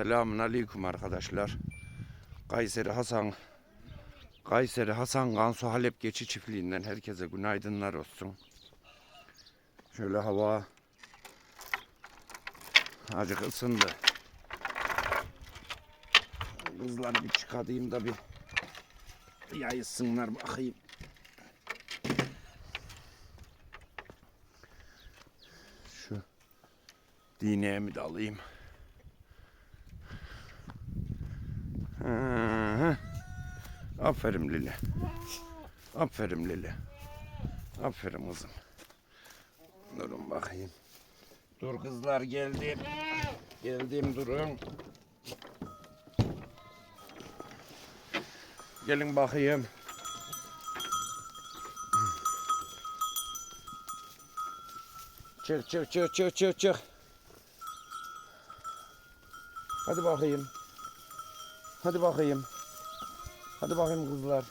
Selamun Aleyküm arkadaşlar. Kayseri Hasan Kayseri Hasan Gansu Halep Geçi Çiftliği'nden herkese günaydınlar olsun. Şöyle hava acık ısındı. Kızları bir çıkarayım da bir yayısınlar bakayım. Şu dineğimi de alayım. Hı hı. Aferin Lili. Aferin Lili. Aferin kızım. Durun bakayım. Dur kızlar geldim. Geldim durun. Gelin bakayım. Çık çık çık çık çık çık. Hadi bakayım. Hadi bakayım. Hadi bakayım kızlar.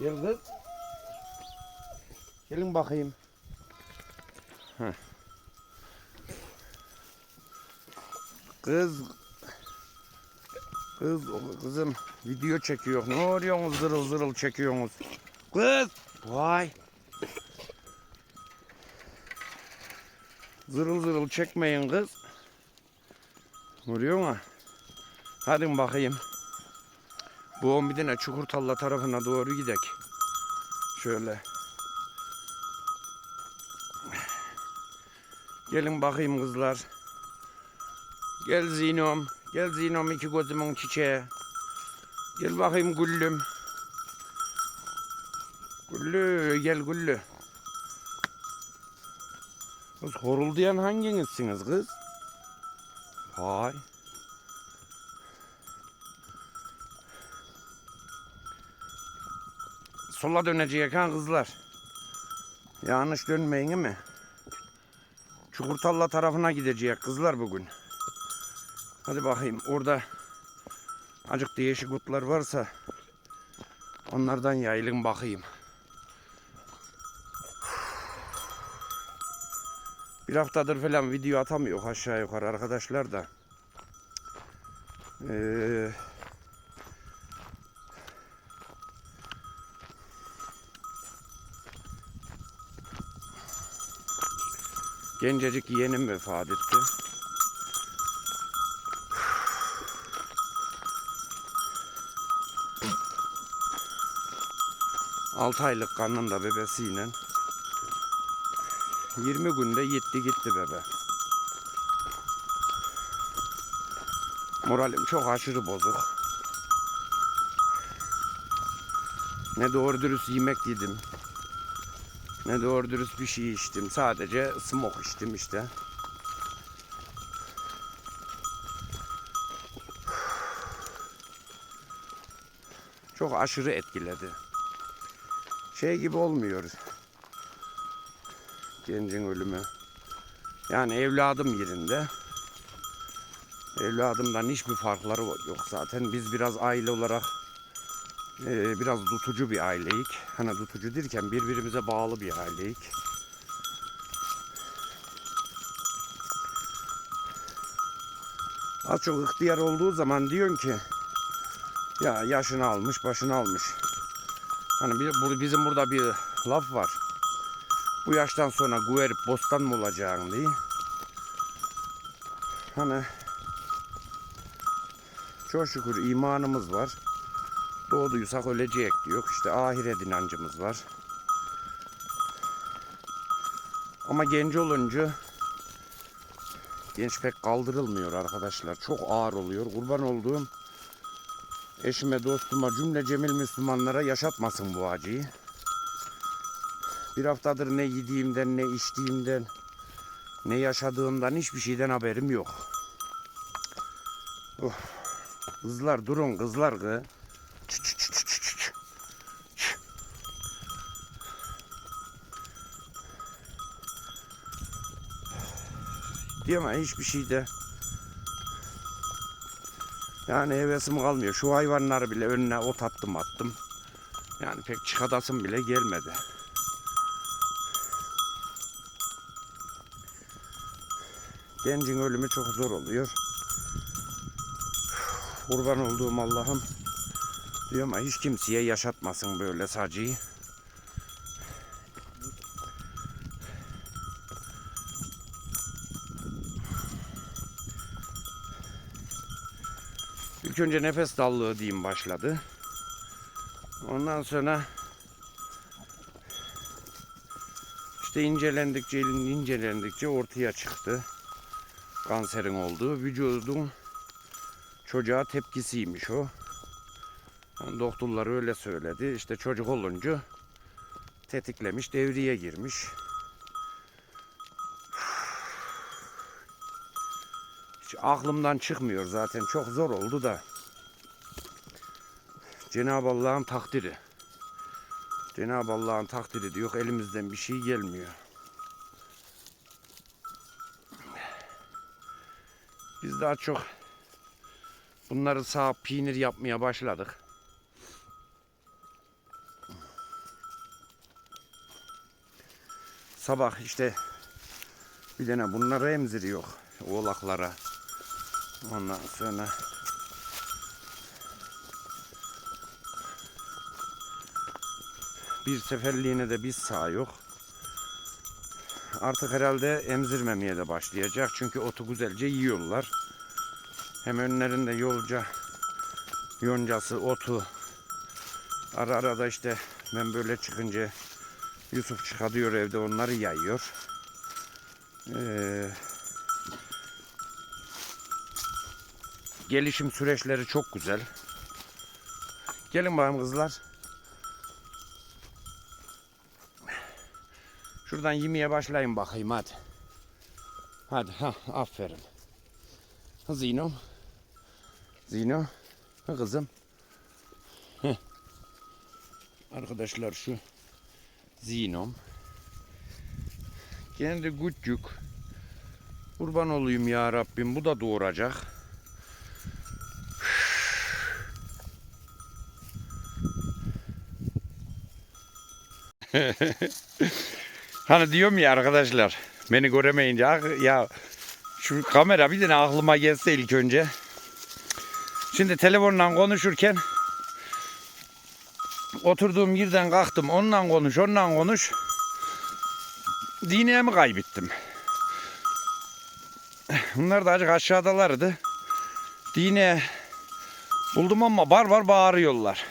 Gel kız. Gelin bakayım. Kız. Kız, kızım video çekiyor. Ne oluyorsunuz zırıl zırıl çekiyorsunuz? Kız. Vay. Zırıl zırıl çekmeyin kız. Vuruyor mu? Hadi bakayım. Bu on bir tane Çukurtalla tarafına doğru gidek. Şöyle. Gelin bakayım kızlar. Gel Zinom. Gel Zinom iki gözümün çiçeği. Gel bakayım Güllüm. Güllü gel Güllü. Kız horuldayan hanginizsiniz kız? Hay. Sola dönecek ha kızlar. Yanlış dönmeyin mi? Çukurtalla tarafına gidecek kızlar bugün. Hadi bakayım orada acık değişik otlar varsa onlardan yayılın bakayım. Bir haftadır falan video atamıyor aşağı yukarı arkadaşlar da. Ee, gencecik yeğenim vefat etti. Altı aylık karnında bebesiyle 20 günde gitti gitti bebe. Moralim çok aşırı bozuk. Ne doğru dürüst yemek yedim. Ne doğru dürüst bir şey içtim. Sadece smoke içtim işte. Çok aşırı etkiledi. Şey gibi olmuyor gencin ölümü. Yani evladım yerinde. Evladımdan hiçbir farkları yok zaten. Biz biraz aile olarak e, biraz tutucu bir aileyik. Hani tutucu derken birbirimize bağlı bir aileyik. Az çok ihtiyar olduğu zaman diyorsun ki ya yaşını almış başını almış. Hani bir, bizim burada bir laf var. Bu yaştan sonra güverip bostan mı olacaksın diye. Hani çok şükür imanımız var. Doğduysak ölecek diyor. İşte ahiret inancımız var. Ama genç olunca genç pek kaldırılmıyor arkadaşlar. Çok ağır oluyor. Kurban olduğum eşime, dostuma, cümle cemil Müslümanlara yaşatmasın bu acıyı. Bir haftadır ne yediğimden, ne içtiğimden, ne yaşadığımdan hiçbir şeyden haberim yok. Oh. Kızlar durun kızlar kız. Diyemem hiçbir şeyde. Yani hevesim kalmıyor. Şu hayvanları bile önüne ot attım attım. Yani pek çıkadasım bile gelmedi. Gencin ölümü çok zor oluyor. Kurban olduğum Allah'ım diyorum ama hiç kimseye yaşatmasın böyle sacıyı. İlk önce nefes dallığı diyeyim başladı. Ondan sonra işte incelendikçe incelendikçe ortaya çıktı. Kanserin olduğu vücudun çocuğa tepkisiymiş o. Doktorlar öyle söyledi. İşte çocuk olunca tetiklemiş, devreye girmiş. Hiç aklımdan çıkmıyor zaten. Çok zor oldu da. Cenab-ı Allah'ın takdiri. Cenab-ı Allah'ın takdiri diyor. Elimizden bir şey gelmiyor. Biz daha çok bunları sağ peynir yapmaya başladık. Sabah işte bir tane bunları emziriyor oğlaklara. Ondan sonra bir seferliğine de biz sağ yok. Artık herhalde emzirmemeye de başlayacak. Çünkü otu güzelce yiyorlar. Hem önlerinde yolca yoncası, otu. Ara ara da işte ben böyle çıkınca Yusuf çıkarıyor evde onları yayıyor. Ee, gelişim süreçleri çok güzel. Gelin bakalım kızlar. Şuradan yemeye başlayın bakayım hadi. Hadi ha aferin. Zino. Zino. Kızım. Heh. Arkadaşlar şu Zinom. Kendi küçük. Kurban olayım ya Rabbim bu da doğuracak. hani diyorum ya arkadaşlar beni göremeyince "Ah ya şu kamera bir tane aklıma gelse ilk önce. Şimdi telefonla konuşurken oturduğum yerden kalktım. Ondan konuş, ondan konuş. Dineye mi kaybettim? Bunlar da acık aşağıdalardı. Dine buldum ama bar bar bağırıyorlar.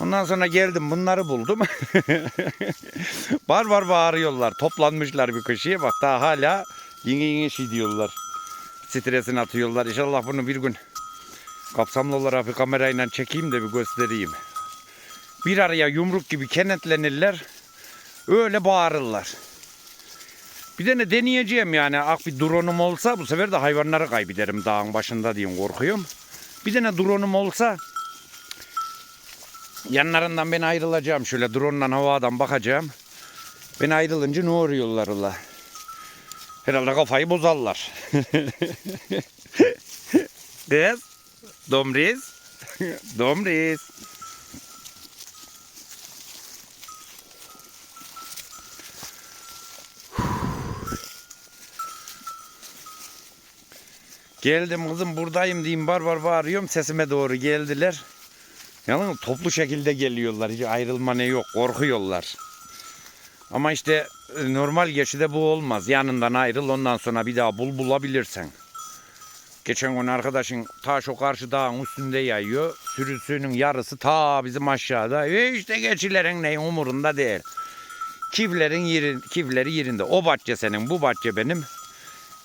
Ondan sonra geldim bunları buldum. bar bar bağırıyorlar. Toplanmışlar bir köşeye bak daha hala yine yine şey diyorlar. Stresini atıyorlar. İnşallah bunu bir gün kapsamlı olarak bir kamerayla çekeyim de bir göstereyim bir araya yumruk gibi kenetlenirler. Öyle bağırırlar. Bir de ne deneyeceğim yani. Ak bir drone'um olsa bu sefer de hayvanları kaybederim dağın başında diyeyim korkuyorum. Bir de ne drone'um olsa yanlarından ben ayrılacağım. Şöyle drone'dan havadan bakacağım. Ben ayrılınca ne oluyorlar ula? Herhalde kafayı bozarlar. Kız. Domriz. Domriz. Geldim kızım buradayım diyeyim bar bar bağırıyorum sesime doğru geldiler. Yalnız toplu şekilde geliyorlar hiç ayrılma ne yok korkuyorlar. Ama işte e, normal geçide bu olmaz. Yanından ayrıl ondan sonra bir daha bul bulabilirsen. Geçen gün arkadaşın ta şu karşı dağın üstünde yayıyor. Sürüsünün yarısı ta bizim aşağıda. E işte geçilerin neyin umurunda değil. Kivlerin yeri, kivleri yerinde. O bahçe senin bu bahçe benim.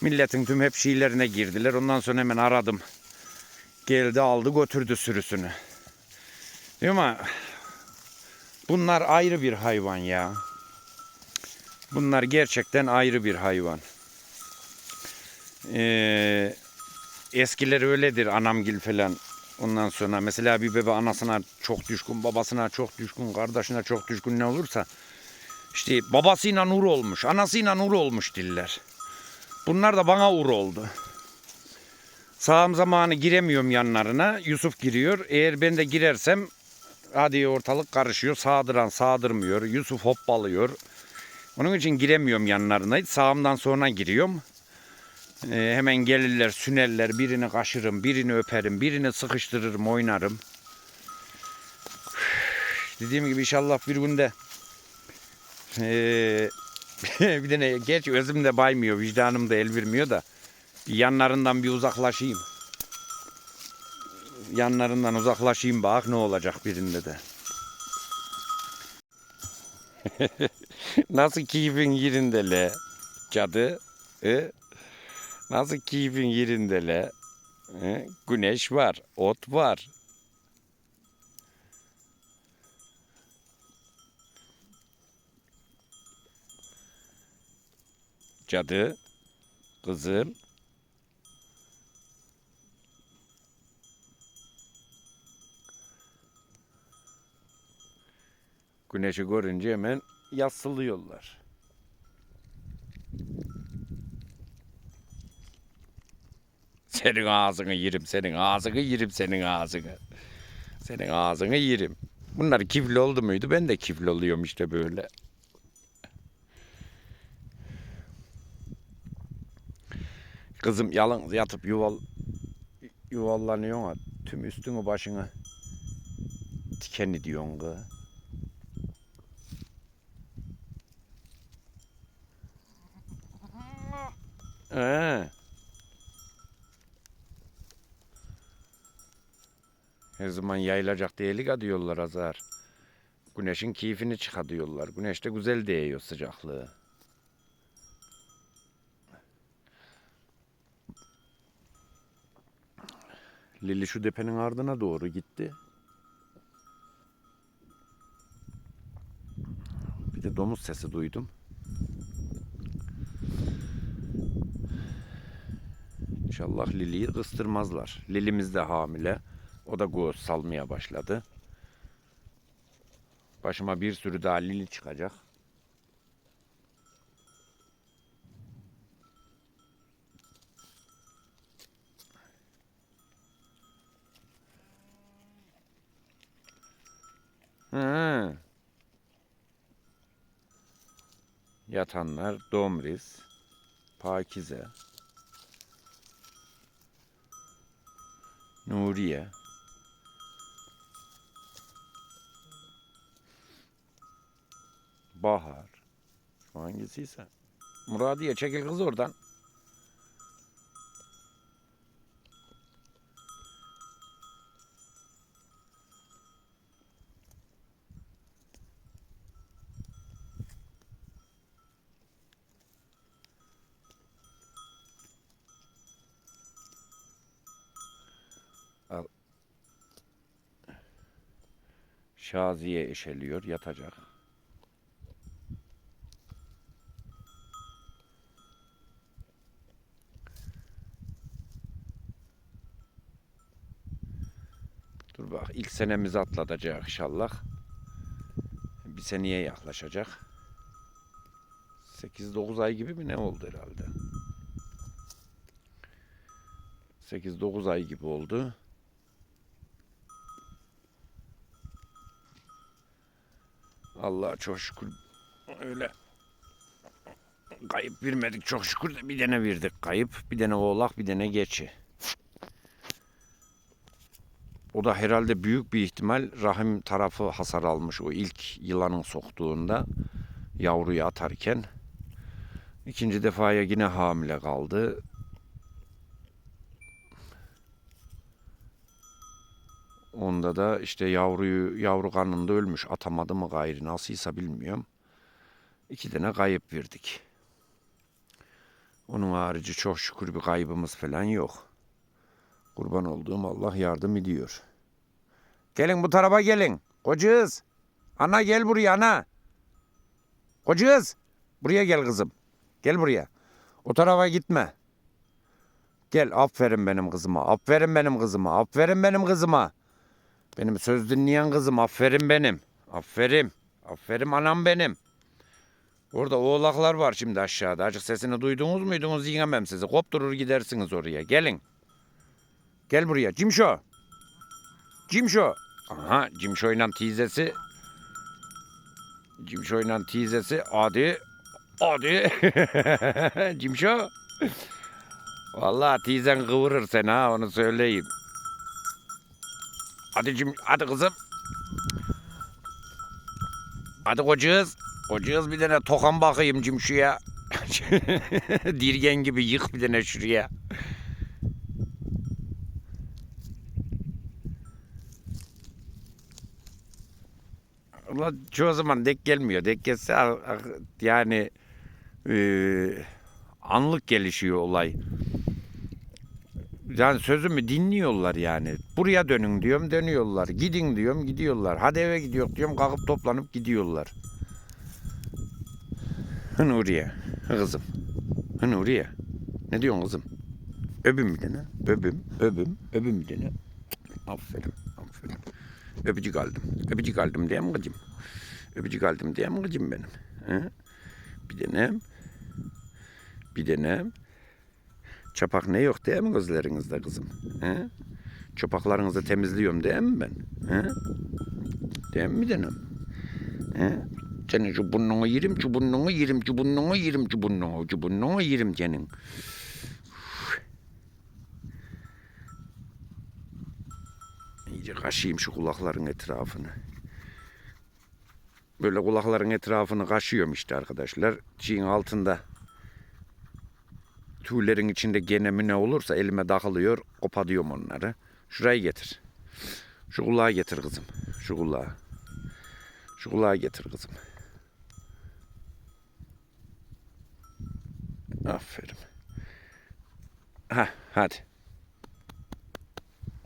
Milletin tüm hep şeylerine girdiler. Ondan sonra hemen aradım. Geldi aldı götürdü sürüsünü. Değil mi? Bunlar ayrı bir hayvan ya. Bunlar gerçekten ayrı bir hayvan. Ee, eskiler öyledir anamgil falan. Ondan sonra mesela bir bebe anasına çok düşkün, babasına çok düşkün, kardeşine çok düşkün ne olursa işte babasıyla nur olmuş, anasıyla nur olmuş diller. Bunlar da bana uğur oldu. Sağım zamanı giremiyorum yanlarına. Yusuf giriyor. Eğer ben de girersem hadi ortalık karışıyor. Sağdıran sağdırmıyor. Yusuf hoppalıyor. Onun için giremiyorum yanlarına. Sağımdan sonra giriyorum. Ee, hemen gelirler, sünerler. Birini kaşırım, birini öperim, birini sıkıştırırım, oynarım. Dediğim gibi inşallah bir günde ee, bir de ne, geç özüm de baymıyor, vicdanım da el vermiyor da yanlarından bir uzaklaşayım. Yanlarından uzaklaşayım bak ne olacak birinde de. Nasıl keyfin yerinde le cadı? E? Nasıl keyfin yerinde le? E? Güneş var, ot var. Cadı, kızım. Güneşi görünce hemen yassılıyorlar. Senin ağzını yerim, senin ağzını yerim, senin ağzını. Senin ağzını yerim. Bunlar kifli oldu muydu? Ben de kifli oluyorum işte böyle. Kızım yalın yatıp yuval yuvallanıyorsun ha. Tüm üstünü başını dikenli diyorsun kız. Ee. Her zaman yayılacak ha diyorlar Azar. Güneşin keyfini çıkar diyorlar. Güneş de güzel değiyor sıcaklığı. Lili şu depenin ardına doğru gitti. Bir de domuz sesi duydum. İnşallah Lili'yi kıstırmazlar. Lilimiz de hamile. O da göğüs salmaya başladı. Başıma bir sürü daha Lili çıkacak. Hı. Yatanlar Domriz, Pakize, Nuriye. Bahar. Şu hangisiyse. Muradiye çekil kız oradan. Şaziye eşeliyor, yatacak. Dur bak, ilk senemizi atlatacak inşallah. Bir seneye yaklaşacak. 8-9 ay gibi mi ne oldu herhalde? 8-9 ay gibi oldu. Allah çok şükür öyle kayıp vermedik çok şükür de bir tane verdik kayıp. Bir tane oğlak bir tane geçi. O da herhalde büyük bir ihtimal rahim tarafı hasar almış o ilk yılanın soktuğunda yavruyu atarken. İkinci defaya yine hamile kaldı. Onda da işte yavruyu yavru karnında ölmüş. Atamadı mı gayrı nasılsa bilmiyorum. İki tane kayıp verdik. Onun harici çok şükür bir kaybımız falan yok. Kurban olduğum Allah yardım ediyor. Gelin bu tarafa gelin. Kocağız. Ana gel buraya ana. Kocağız. Buraya gel kızım. Gel buraya. O tarafa gitme. Gel aferin benim kızıma. Aferin benim kızıma. Aferin benim kızıma. Benim söz dinleyen kızım aferin benim. Aferin. Aferin anam benim. Orada oğlaklar var şimdi aşağıda. Acık sesini duydunuz muydunuz yiyemem sizi. Kopturur gidersiniz oraya. Gelin. Gel buraya. Cimşo. Cimşo. Aha Cimşo'yla teyzesi. Cimşo'yla teyzesi. Hadi. Hadi. Cimşo. Vallahi teyzen kıvırır seni ha onu söyleyeyim. Hadi cim, hadi kızım. Hadi kocağız. Kocağız bir tane tokan bakayım cimşuya. Dirgen gibi yık bir tane şuraya. Ulan çoğu zaman denk gelmiyor. Denk gelse ah, ah, yani eee, anlık gelişiyor olay. Yani sözümü dinliyorlar yani. Buraya dönün diyorum dönüyorlar. Gidin diyorum gidiyorlar. Hadi eve gidiyor diyorum kalkıp toplanıp gidiyorlar. Nuriye. Kızım. Nuriye. Ne diyorsun kızım? Öbüm bir tane. Öbüm, öbüm, öbüm bir tane. Aferin, aferin. Öpücük aldım. Öpücük aldım diye mi kızım? Öpücük aldım diye mi kızım benim? He? Bir denem. Bir denem. Çapak ne yok değil mi gözlerinizde kızım? He? Çapaklarınızı temizliyorum değil mi ben? He? Değil mi denem? He? Senin şu burnunu yerim, şu burnunu yerim, şu burnunu yerim, şu burnunu, şu burnunu yerim senin. İyice kaşıyım şu kulakların etrafını. Böyle kulakların etrafını kaşıyorum işte arkadaşlar. Çiğin altında tüylerin içinde gene mi ne olursa elime takılıyor. Kopatıyorum onları. Şurayı getir. Şu kulağı getir kızım. Şu kulağı. Şu kulağı getir kızım. Aferin. Ha, hadi.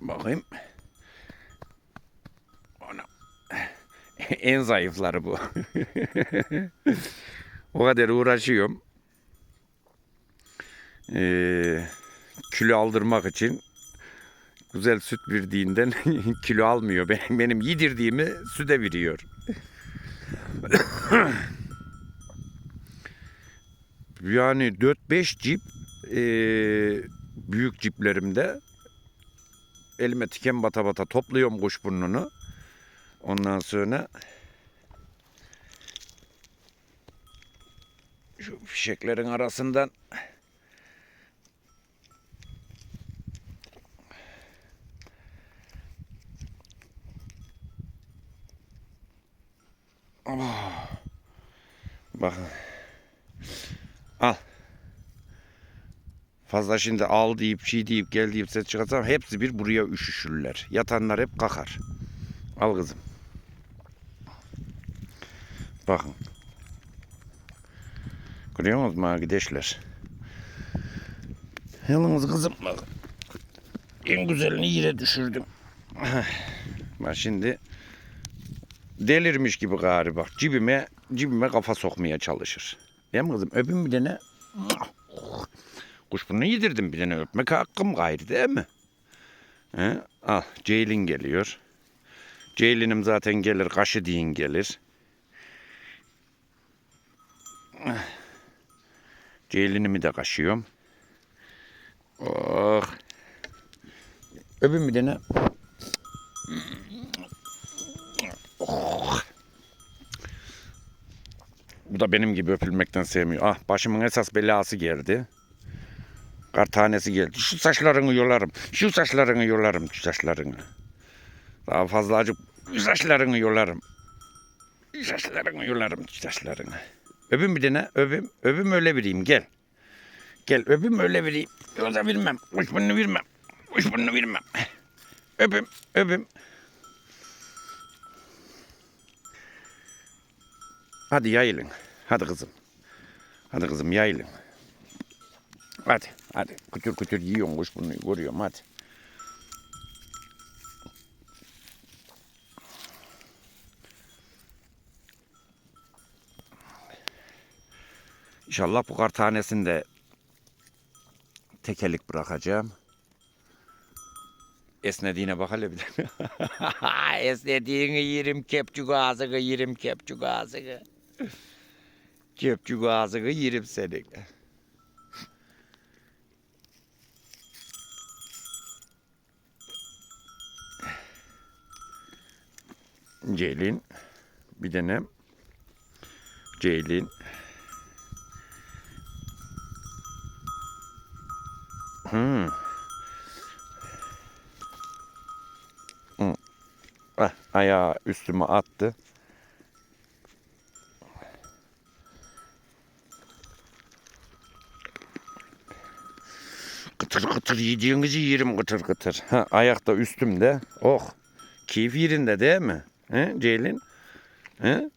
Bakayım. Ana. en zayıfları bu. o kadar uğraşıyorum. Ee, kilo aldırmak için güzel süt verdiğinden kilo almıyor. Benim, benim yedirdiğimi süte veriyor. yani 4-5 cip ee, büyük ciplerimde elime tiken bata bata topluyorum kuşburnunu. Ondan sonra şu fişeklerin arasından Oh. Bakın. Al. Fazla şimdi al deyip şey deyip gel deyip ses çıkarsam hepsi bir buraya üşüşürler. Yatanlar hep kakar. Al kızım. Bakın. Görüyor musunuz arkadaşlar? Yalnız kızım bakın. En güzelini yere düşürdüm. Bak şimdi delirmiş gibi galiba. Cibime, cibime kafa sokmaya çalışır. Değil mi kızım? Öpün bir tane. Kuşburnu yedirdim bir tane öpmek hakkım gayrı değil mi? He? Al Ceylin geliyor. Ceylin'im zaten gelir kaşı deyin gelir. Ceylin'imi de kaşıyorum. Oh. Öpün bir tane. Bu da benim gibi öpülmekten sevmiyor. Ah başımın esas belası geldi. Kar tanesi geldi. Şu saçlarını yolarım. Şu saçlarını yolarım. Şu saçlarını. Daha fazla acık şu saçlarını yolarım. Şu saçlarını yolarım. Şu saçlarını. Öpün bir tane. Öpüm. Öpüm öyle vereyim. Gel. Gel öpüm öyle vereyim. Yoksa vermem. Kuş burnunu vermem. Kuş burnunu vermem. Öpüm. Öpüm. Hadi yayılın. Hadi kızım. Hadi kızım yayılın. Hadi. Hadi. Kütür kütür yiyorsun kuş bunu görüyorum hadi. İnşallah bu kar tanesini tekelik bırakacağım. Esnediğine bak hele bir de. Esnediğini yerim kepçük ağzını yerim kepçük ağzını. Kepçük ağzını yerim senin. Ceylin. Bir tane. Ceylin. Hmm. Hmm. Ah, ayağı üstüme attı. Kıtır kıtır yediğinizi yerim kıtır kıtır. Ha, ayak da üstümde. Oh. Keyif yerinde değil mi? He, Ceylin? He?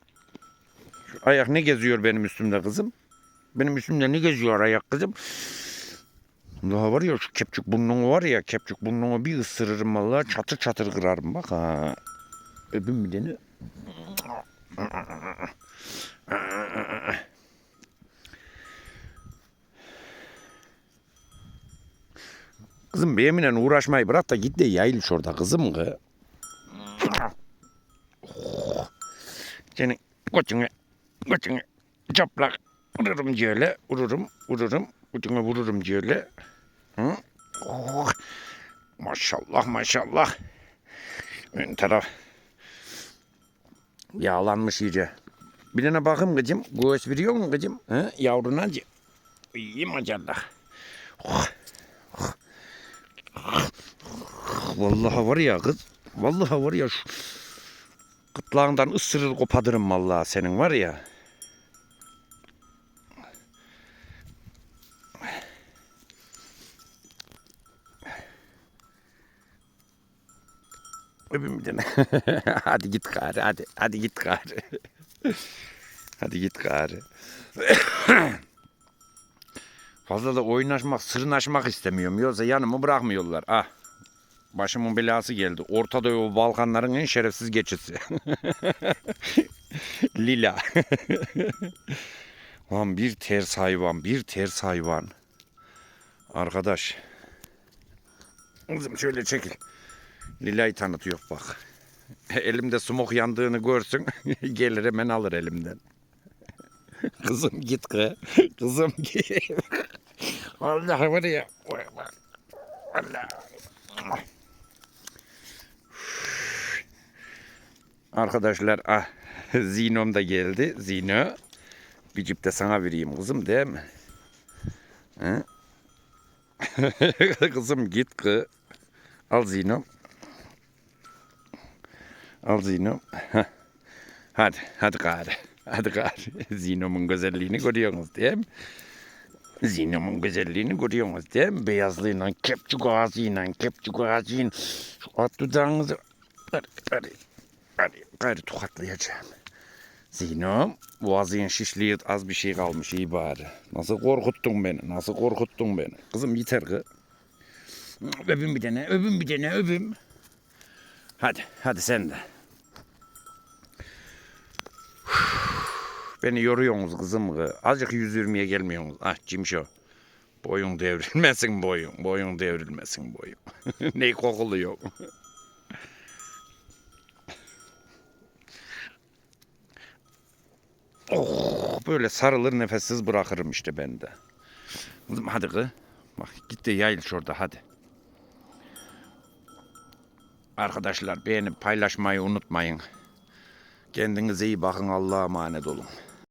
Şu ayak ne geziyor benim üstümde kızım? Benim üstümde ne geziyor ayak kızım? Daha var ya şu kepçük burnunu var ya kepçük burnunu bir ısırırım vallahi çatır çatır kırarım bak ha. Öpün bir. Kızım benimle uğraşmayı bırak da git de yayıl şurada kızım kız. Senin koçunu, koçunu çaplak vururum şöyle, vururum, vururum, koçunu vururum şöyle. Hı? Oh. Maşallah maşallah. Ön taraf yağlanmış iyice. Bir tane bakım kızım. Göğüs veriyor mu kızım? He? Yavruna acı. İyi maşallah. Oh. Vallahi var ya kız. Vallahi var ya şu gırtlağından ısırır kopadırım vallahi senin var ya. Öpün bir hadi git gari hadi. Hadi git gari. hadi git gari. Fazla da oynaşmak, sırnaşmak istemiyorum. Yoksa yanımı bırakmıyorlar. Ah. Başımın belası geldi. Orta Doğu Balkanların en şerefsiz geçisi. Lila. Lan bir ters hayvan, bir ters hayvan. Arkadaş. Kızım şöyle çekil. Lila'yı tanıtıyor bak. Elimde sumok yandığını görsün. Gelir hemen alır elimden. Kızım git kız. Kızım git. Allah var ya. Allah. Arkadaşlar ah Zino'm da geldi. Zino. Bir cip de sana vereyim kızım değil mi? He? kızım git kız. Al Zino'm. Al Zino'm. Heh. Hadi, hadi gari. Hadi gari. Zino'mun güzelliğini görüyorsunuz değil mi? Zino'mun güzelliğini görüyorsunuz değil mi? Beyazlığıyla, kepçük ağzıyla, kepçük ağzıyla. Şu at dudağınızı... Hadi, hadi. Hadi, gari tokatlayacağım. Zino'm, boğazın şişliği az bir şey kalmış iyi bari. Nasıl korkuttun beni, nasıl korkuttun beni. Kızım yeter kız. Öpün bir tane, öpün bir tane, öpün. Hadi, hadi sen de. Beni yoruyorsunuz kızım. kız. Azıcık 120'ye gelmiyorsunuz. Ah Cimşo. Boyun devrilmesin boyun. Boyun devrilmesin boyun. ne kokuluyor. Böyle sarılır nefessiz bırakırım işte ben de. Hadi kız. Bak git de yayıl şurada hadi. Arkadaşlar beğenip paylaşmayı unutmayın. Kendinize iyi bakın. Allah'a emanet olun.